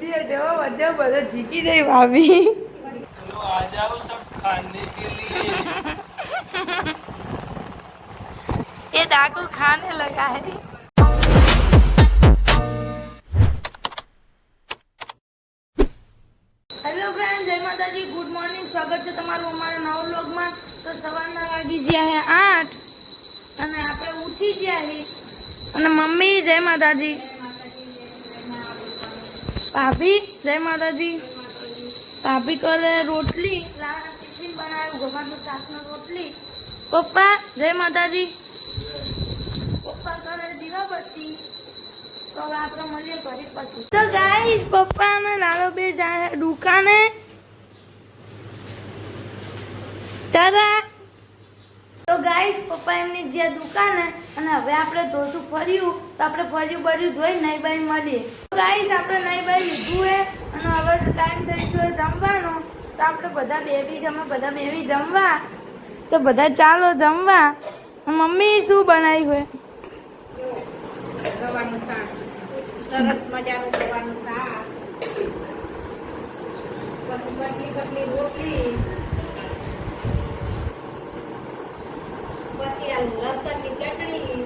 બે ઢેવો વધ્યો બધો જીતી જઈ ભાભી चलो आ जाओ सब खाने के लिए ये डाकू खाने लगा है હેલો ફ્રેન્ડ જય માતાજી ગુડ મોર્નિંગ સ્વાગત છે તમારું અમારા નવા વ્લોગમાં તો સવારના વાગી ગયા છે આઠ અને આપણે ઉઠી ગયા છીએ અને મમ્મી, જય માતાજી. ભાભી, જય માતાજી. ભાભી કરે રોટલી. રોટલી. પપ્પા, જય માતાજી. પપ્પા કરે દીવાબત્તી. તો આપણે મળીએ ઘરે પછી. તો ગાઈસ પપ્પા અને લાલો બે જાય દુકાને. દાદા તો ગાઈસ પપ્પા એમની જ્યાં દુકાને અને હવે આપણે ધોશું ફર્યું તો આપણે ફર્યું બર્યું ધોઈ નહીં બાઈ મળીએ ગાઈસ આપણે નહીં બાઈ લીધું હે, અને હવે ટાઈમ થઈ ગયો જમવાનો. તો આપણે બધા બેબી ગમે બધા બેબી જમવા. તો બધા ચાલો જમવા. મમ્મી શું બનાવ્યું હોય સરસ મજાનું ગવાનું શાક. પછી કટલી કટલી રોટલી પછી આ લસણની ચટણી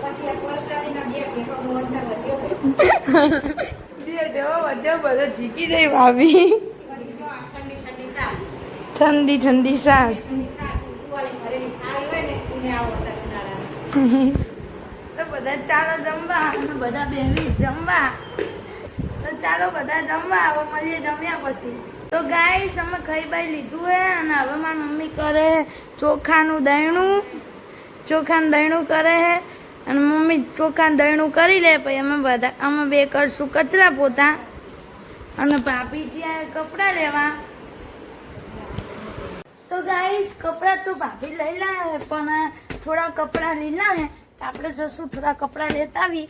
પછી આ પરસાદીના બે ભેગો મોહનના વધ્યો બે ઢેવો વધ્યો બધો જીકી જઈ ભાભી. ઠંડી ઠંડી સાસ. આવો તો બધા ચાલો જમવા બધા બેહી જમવા. તો ચાલો બધા જમવા હવે મળીએ જમ્યા પછી. તો ગાઈસ અમે ખાઈ બાઈ લીધું હે અને હવે મારી મમ્મી કરે ચોખાનું દહીણું. ચોખાનું દહીણું કરે હે અને મમ્મી ચોખાનું દહીણું કરી લે પછી અમે બધા અમે બે કરશું કચરા પોતા. અને ભાભી જ્યાં કપડાં લેવા. તો ગાઈસ કપડાં તો ભાભી લઈ લાવે પણ થોડા કપડાં લીલા હે. આપણે જશું થોડા કપડાં લેતા આવી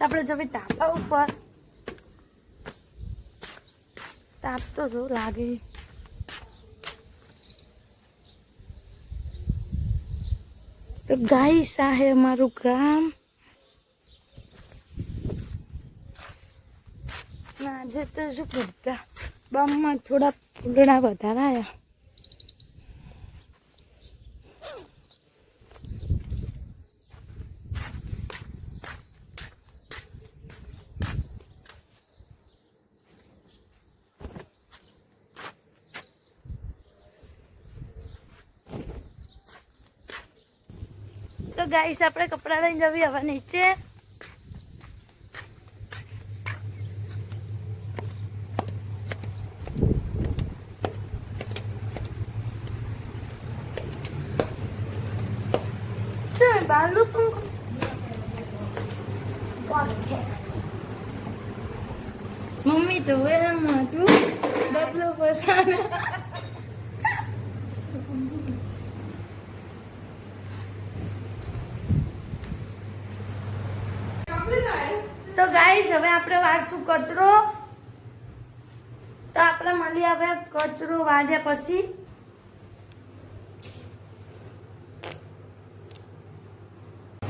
આપણે જવી ધાબા ઉપર. તાપ તો જો લાગે. તો ગાય સાહે અમારું ગામ. આજે તો શું બધા બામમાં થોડા ફૂલડા વધારે તો ગાઈસ, આપણે કપડાં લઈને જવી હવે નીચે. Trời bà lúc મમ્મી, તો વેરામાં હતું ડબલો પસાને. તો ગાઈસ હવે આપણે વાળશું કચરો. તો આપણે મળીએ હવે કચરો વાળ્યા પછી.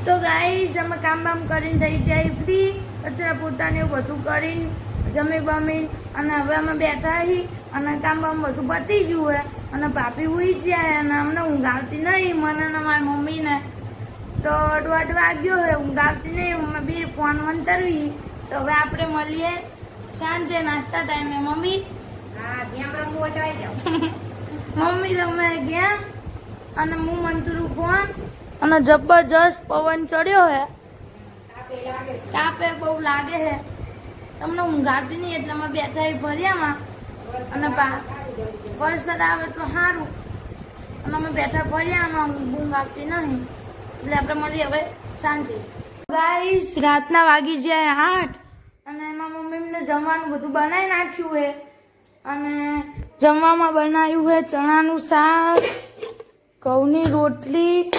તો ગાઈસ અમે કામ બામ કરીને થઈ જાય, ફ્રી. કચરા પોતાને બધું કરીને જમી બમી અને હવે અમે બેઠા હી અને કામ બામ બધું પતી ગયું હે. અને ભાભી ઉઈ જાય અને અમને ઊંઘ આવતી નહીં. મને ને મારી મમ્મીને તો દોઢ વાગ્યો હે ઊંઘ આવતી નહીં અમે બે ફોન મંતરવી. તો હવે આપણે મળીએ સાંજે નાસ્તા ટાઈમે. મમ્મી? હા મમ્મી તમે ગયા અને હું મંતરું ફોન અને જબરજસ્ત પવન ચડ્યો હે. તાપે લાગે બહુ લાગે છે તમને ઊંઘ આવતી નહીં એટલે અમે બેઠા ફર્યામાં. અને વરસાદ આવે તો સારું અને અમે બેઠા ભર્યામાં ઊંઘ આવતી નહીં. એટલે આપણે મળીએ હવે સાંજે. ગાઈસ રાતના વાગી જાય આઠ. અને એમાં મમ્મીને જમવાનું બધું બનાવી નાખ્યું છે અને જમવામાં બનાવ્યું છે ચણાનું શાક, ઘઉંની રોટલી,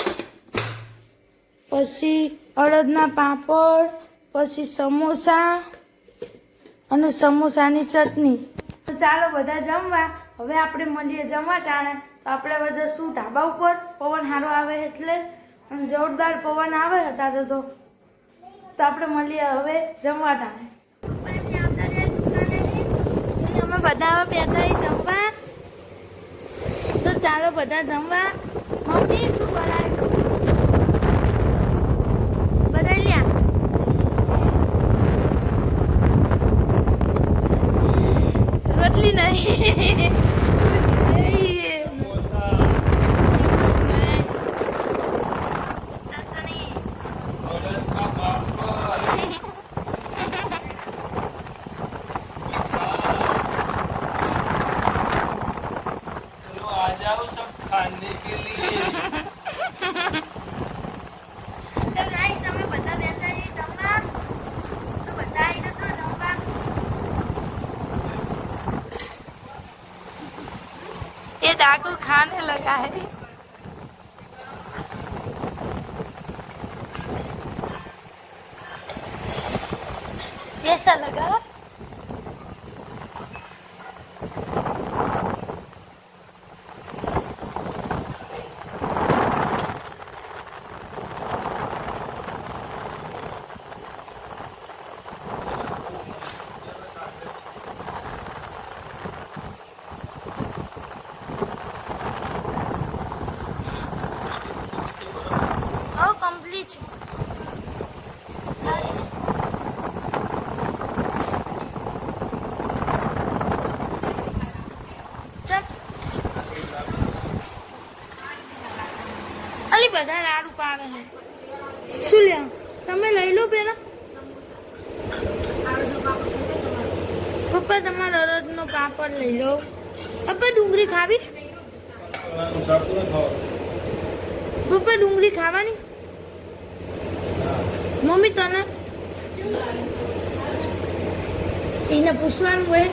પછી અડદના પાપડ, પછી સમોસા અને સમોસાની ચટણી. તો ચાલો બધા જમવા. હવે આપણે મળીએ જમવા ટાણે. તો આપણે હવે જશું ઢાબા ઉપર. પવન સારો આવે એટલે. અને જોરદાર પવન આવે અત્યારે તો. તો આપણે મળીએ હવે જમવા ટાણે અમે બધા બેઠા જમવા. તો ચાલો બધા જમવા. મમ્મી, શું બનાવ્યું બધા લ્યા. રોટલી નહીં. डाकू खाने लगा है कैसा लगा શું લે? તમે લઈ લો પેલા પપ્પા, તમારા અડદનો પાપડ લઈ લો. પપ્પા, ડુંગળી ખાવી? પપ્પા, ડુંગળી ખાવાની? મમ્મી, તને? એને પૂછવાનું હોય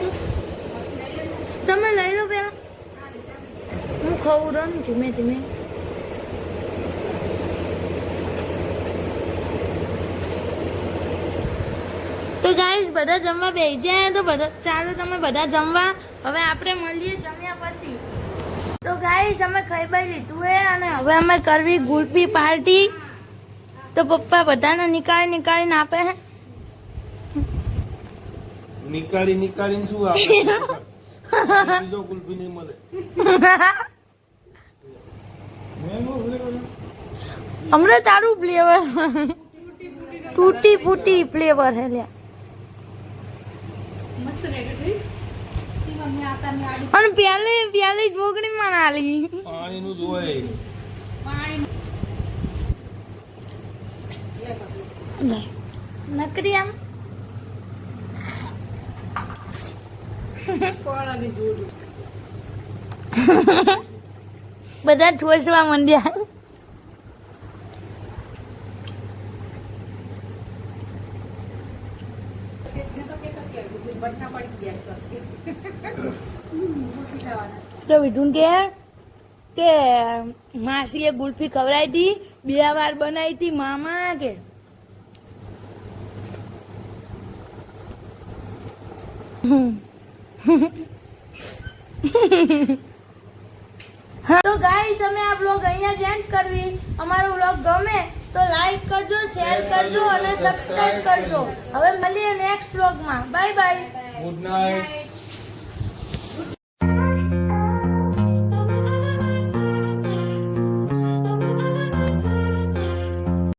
તમે લઈ લો પેલા હું ખવું રહું ધીમે ધીમે. તો ગાઈસ બધા જમવા બેસી જાય તો બધા ચાલો તમે બધા જમવા. હવે આપણે મળીએ જમ્યા પછી. તો ગાઈસ અમે ખાઈ બાઈ લીધું હે અને હવે અમે કરવી ગુલપી પાર્ટી. તો પપ્પા બધાને નીકાળી નીકાળીને આપે હે. નિકાળી નિકાળીને શું આપણે બીજો કુલ્ફી નહીં મળે. હમણાં તારું ફ્લેવર તૂટી ફૂટી ફ્લેવર હે લ્યા. અને પ્યાલે પ્યાલે જોગણી માં નાલી. પાણી નું જોય પાણી. નકરી આમ. બધા ઠોસવા માંડ્યા મેં તો કહેતો કે બધું બઠા પડી ગયા છે. તો વિધુન કે કે માસીએ ગુલ્ફી ખવડાવી હતી બે વાર બનાવી હતી મામા કે. હા તો ગાઈસ અમે આ બ્લોગ અહીંયા જ એન્ડ કરવી. અમારો બ્લોગ ગમે તો લાઈક કરજો શેર કરજો અને સબસ્ક્રાઇબ કરજો. હવે મળીએ નેક્સ્ટ બ્લોગમાં બાય બાય ગુડ નાઇટ